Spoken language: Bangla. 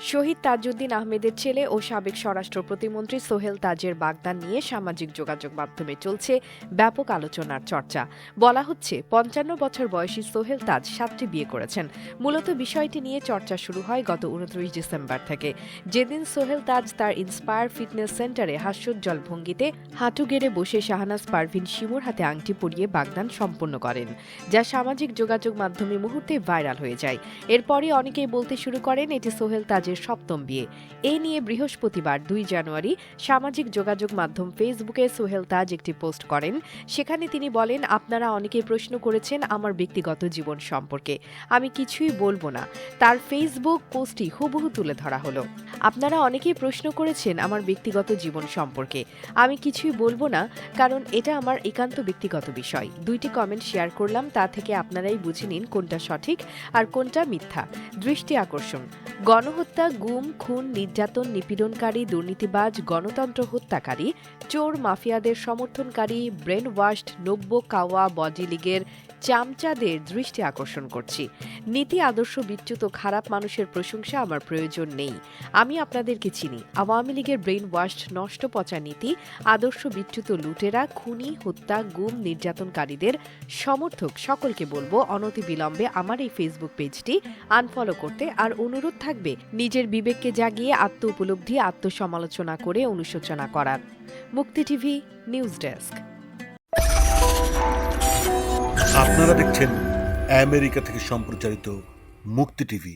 শহীদ তাজউদ্দিন আহমেদের ছেলে ও সাবেক স্বরাষ্ট্র প্রতিমন্ত্রী সোহেল তাজের বাগদান নিয়ে সামাজিক যোগাযোগ মাধ্যমে চলছে ব্যাপক আলোচনার চর্চা। বলা হচ্ছে, পঞ্চান্ন বছর বয়সী সোহেল তাজ সাতটি বিয়ে করেছেন। মূলত বিষয়টি নিয়ে চর্চা শুরু হয় গত উনত্রিশ ডিসেম্বর থেকে। যেদিন সোহেল তাজ তার ইন্সপায়ার ফিটনেস সেন্টারে হাস্যোজ্জ্বল ভঙ্গিতে হাঁটু গেড়ে বসে শাহনাজ পারভিন শিমুর হাতে আংটি পরিয়ে বাগদান সম্পন্ন করেন, যা সামাজিক যোগাযোগ মাধ্যমে মুহূর্তে ভাইরাল হয়ে যায়। এরপরই অনেকেই বলতে শুরু করেন, এটি সোহেল তাজের সপ্তম বিয়ে। এ নিয়ে বৃহস্পতিবার দুই জানুয়ারি সামাজিক যোগাযোগ মাধ্যম ফেসবুকে সোহেল তাজ একটি পোস্ট করেন। সেখানে তিনি বলেন, আপনারা অনেকে প্রশ্ন করেছেন আমার ব্যক্তিগত জীবন সম্পর্কে। আমি কিছুই বলব না। তার ফেসবুক পোস্টটি হুবহু তুলে ধরা হলো। আপনারা অনেকেই প্রশ্ন করেছেন আমার ব্যক্তিগত জীবন সম্পর্কে। আমি কিছুই বলব না, কারণ এটা আমার একান্ত ব্যক্তিগত বিষয়। দুইটি কমেন্ট শেয়ার করলাম, তা থেকে আপনারাই বুঝে নিন কোনটা সঠিক আর কোনটা মিথ্যা। দৃষ্টি আকর্ষণ। গণহত্যা, গুম, খুন, নির্যাতন, নিপীড়নকারী, দুর্নীতিবাজ, গণতন্ত্র হত্যাকারী, চোর, মাফিয়াদের সমর্থনকারী ব্রেন ওয়াশড নব্য, কাওয়া বডি লীগের চামচাদের দৃষ্টি আকর্ষণ করছি। নীতি, আদর্শ, বিচ্যুত, খারাপ মানুষের প্রশংসা আমার প্রয়োজন নেই। আমি আপনাদেরকে চিনি। আওয়ামী লীগের ব্রেন ওয়াশড নষ্ট পচা নীতি, আদর্শ বিচ্যুত লুটেরা, খুনি, হত্যা, গুম নির্যাতনকারীদের সমর্থক সকলকে বলব অনতিবিলম্বে আমার এই ফেসবুক পেজটি আনফলো করতে আর অনুরোধ থাকবে নিজের বিবেককে জাগিয়ে আত্ম উপলব্ধি, আত্মসমালোচনা করে অনুশোচনা করার। মুক্তি টিভি, নিউজ ডেস্ক। আপনারা দেখছেন আমেরিকা থেকে সম্প্রচারিত মুক্তি টিভি।